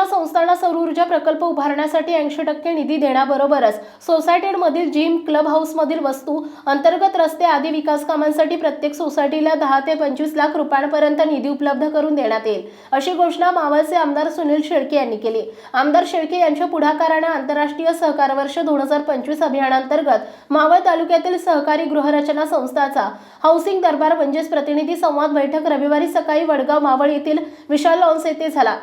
गृहरचना संस्थांना सौर ऊर्जा प्रकल्प उभारण्यासाठी ऐंशी टक्के निधी देण्याबरोबरच सोसायटीमधील जिम क्लब हाऊसमधील वस्तू अंतर्गत रस्ते आदी विकास कामांसाठी प्रत्येक सोसायटीला दहा ते पंचवीस लाख रुपयांपर्यंत निधी उपलब्ध करून देण्यात येईल अशी घोषणा मावळचे आमदार सुनील शेळके यांनी केली. आमदार शेळके यांच्या पुढाकाराने आंतरराष्ट्रीय सहकार वर्ष दोन हजार पंचवीस अभियानांतर्गत मावळ तालुक्यातील सहकारी गृहरचना संस्थाचा हाऊसिंग दरबार म्हणजेच प्रतिनिधी संवाद बैठक रविवारी सकाळी वडगाव मावळ येथील विशाल लॉन्स येथे झाला.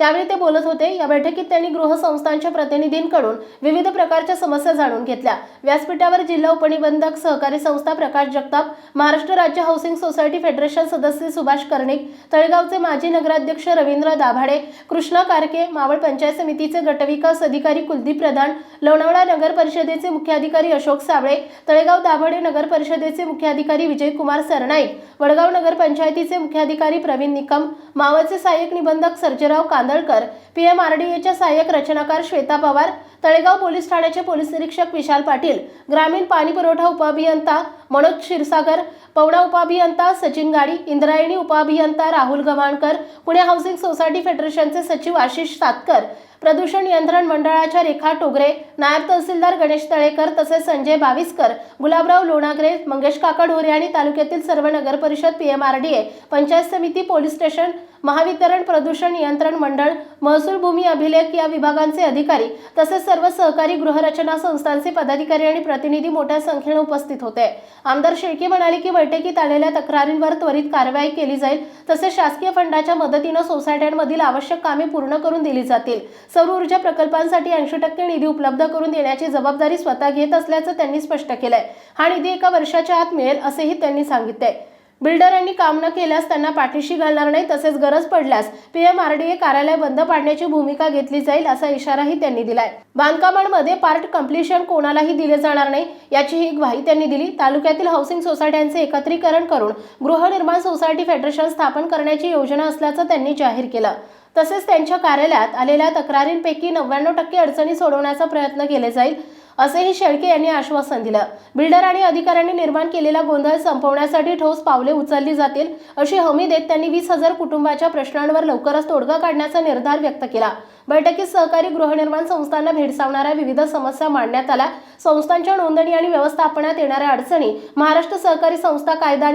त्यावेळी ते बोलत होते या बैठकीत त्यांनी गृहसंस्थांच्या प्रतिनिधींकडून विविध प्रकारच्या समस्या जाणून घेतल्या. व्यासपीठावर जिल्हा उपनिबंधक सहकारी संस्था प्रकाश जगताप महाराष्ट्र राज्य हाऊसिंग सोसायटी फेडरेशन सदस्य सुभाष कर्णिक तळेगावचे माजी नगराध्यक्ष रवींद्र दाभाडे कृष्णा कारके मावळ पंचायत समितीचे गटविकास अधिकारी कुलदीप प्रधान लोणावळा नगर परिषदेचे मुख्याधिकारी अशोक साबळे तळेगाव दाभाडे नगर परिषदेचे मुख्याधिकारी विजयकुमार सरनाईक वडगाव नगर पंचायतीचे मुख्याधिकारी प्रवीण निकम मावळचे सहाय्यक निबंधक सर्जेराव कांदळकर पीएमआरडीएच्या सहाय्यक रचनाकार श्वेता पवार तळेगाव पोलीस ठाण्याचे पोलीस निरीक्षक विशाल पाटील ग्रामीण पाणी पुरवठा उपअभियंता मनोज क्षीरसागर पवना उपअभियंता सचिन गाडी इंद्रायणी उपअभियंता राहुल गव्हाणकर पुणे हाऊसिंग सोसायटी फेडरेशनचे सचिव आशिष सातकर प्रदूषण नियंत्रण मंडळाच्या रेखा टोगरे नायब तहसीलदार गणेश तळेकर तसेच संजय बावीसकर गुलाबराव लोणागरे मंगेश काका ढोरे आणि तालुक्यातील सर्व नगर परिषद पीएमआरडीए पंचायत समिती पोलीस स्टेशन महावितरण प्रदूषण नियंत्रण मंडळ महसूल भूमी अभिलेख या विभागांचे अधिकारी तसेच सर्व सहकारी गृहरचना संस्थांचे पदाधिकारी आणि प्रतिनिधी मोठ्या संख्येने उपस्थित होते. आमदार शेळके म्हणाले की बैठकीत आलेल्या तक्रारींवर त्वरित कारवाई केली जाईल तसेच शासकीय फंडाच्या मदतीनं सोसायट्यांमधील आवश्यक कामे पूर्ण करून दिली जातील. सौर ऊर्जा प्रकल्पांसाठी ऐंशी टक्के निधी उपलब्ध करून देण्याची जबाबदारी स्वतः घेत असल्याचं त्यांनी स्पष्ट केलंय. हा निधी एका वर्षाच्या आत मिळेल असेही त्यांनी सांगितले बिल्डरांनी काम न केल्यास त्यांना पाठीशी घालणार नाही तसेच गरज पडल्यास पीएमआरडीए कार्यालय बंद पाडण्याची भूमिका घेतली जाईल असा इशाराही त्यांनी दिलाय. बांधकामांमध्ये पार्ट कम्प्लिशन कोणालाही दिले जाणार नाही याचीही ग्वाही त्यांनी दिली. तालुक्यातील हाऊसिंग सोसायट्यांचे एकत्रीकरण करून गृहनिर्माण सोसायटी फेडरेशन स्थापन करण्याची योजना असल्याचं त्यांनी जाहीर केलं. तसेच त्यांच्या कार्यालयात आलेल्या तक्रारींपैकी नव्याण्णव टक्के अडचणी सोडवण्याचा प्रयत्न केले जाईल. असेही शेळके यांनी आश्वासन दिलं. बिल्डर आणि अधिकाऱ्यांनी निर्माण केलेला गोंधळ संपवण्यासाठी ठोस पावले उचलली जातील अशी हमी देत त्यांनी वीस हजार कुटुंबाच्या प्रश्नांवर लवकरच तोडगा काढण्याचा निर्धार व्यक्त केला. बैठकीत सहकारी गृहनिर्माण संस्थांना भेडसावणाऱ्या विविध समस्या मांडण्यात आल्या. संस्थांच्या नोंदणी आणि व्यवस्थापनात येणाऱ्या अडचणी महाराष्ट्र सहकारी संस्था कायदा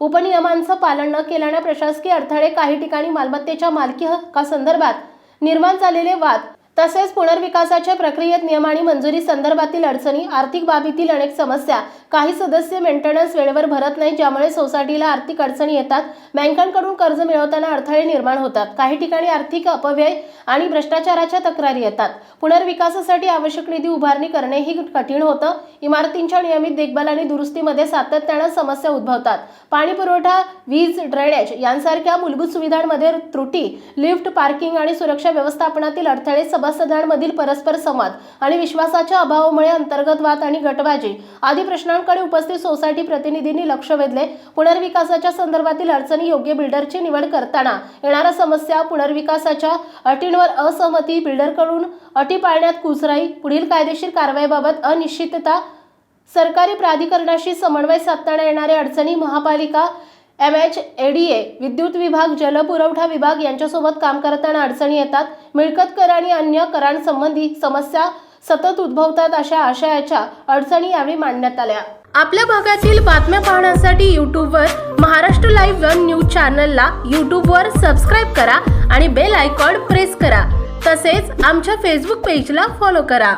उपनियमांचं पालन न केल्याने प्रशासकीय अडथळे काही ठिकाणी मालमत्तेच्या मालकी हक्कासंदर्भात निर्माण झालेले वाद तसेच पुनर्विकासाच्या प्रक्रियेत नियम आणि मंजुरी संदर्भातील अडचणी आर्थिक बाबीतील अनेक समस्या काही सदस्य मेंटेनन्स वेळेवर भरत नाही ज्यामुळे सोसायटीला आर्थिक अडचणी येतात. बँकांकडून कर्ज मिळवताना अडथळे निर्माण होतात. काही ठिकाणी आर्थिक अपव्यय आणि भ्रष्टाचाराच्या तक्रारी येतात. पुनर्विकासासाठी आवश्यक निधी उभारणी करणेही कठीण होतं. इमारतींच्या नियमित देखभाल आणि दुरुस्तीमध्ये सातत्यानं समस्या उद्भवतात. पाणी पुरवठा वीज ड्रेनेज यांसारख्या मूलभूत सुविधांमध्ये त्रुटी लिफ्ट पार्किंग आणि सुरक्षा व्यवस्थापनातील अडथळे सभासदांमधील परस्पर संवाद आणि विश्वासाच्या अभावामुळे अंतर्गत वाद आणि गटबाजी आदी प्रश्नांकडे उपस्थित सोसायटी प्रतिनिधींनी लक्ष वेधले. पुनर्विकासाच्या संदर्भातील अडचणी योग्य बिल्डरची निवड करताना येणाऱ्या समस्या पुनर्विकासाच्या अटींवर असहमती बिल्डरकडून अटी पाळण्यात कुचराई पुढील कायदेशीर कारवाईबाबत अनिश्चितता सरकारी प्राधिकरणाशी समन्वय साधताना येणाऱ्या अडचणी महापालिका एम एच एडीए विद्युत विभाग जलपुरवठा विभाग यांच्यासोबत काम करताना अडचणी येतात. मिळकत कर आणि अन्य करांसंबंधी समस्या सतत उद्भवतात अशा आशयाच्या अडचणी यावेळी मांडण्यात आल्या. आपल्या भागातील बातम्या पाहण्यासाठी यूट्यूबवर महाराष्ट्र लाईव्ह वन न्यूज चॅनलला यूट्यूबवर सबस्क्राईब करा आणि बेल आयकॉन प्रेस करा. तसेच आमच्या फेसबुक पेजला फॉलो करा.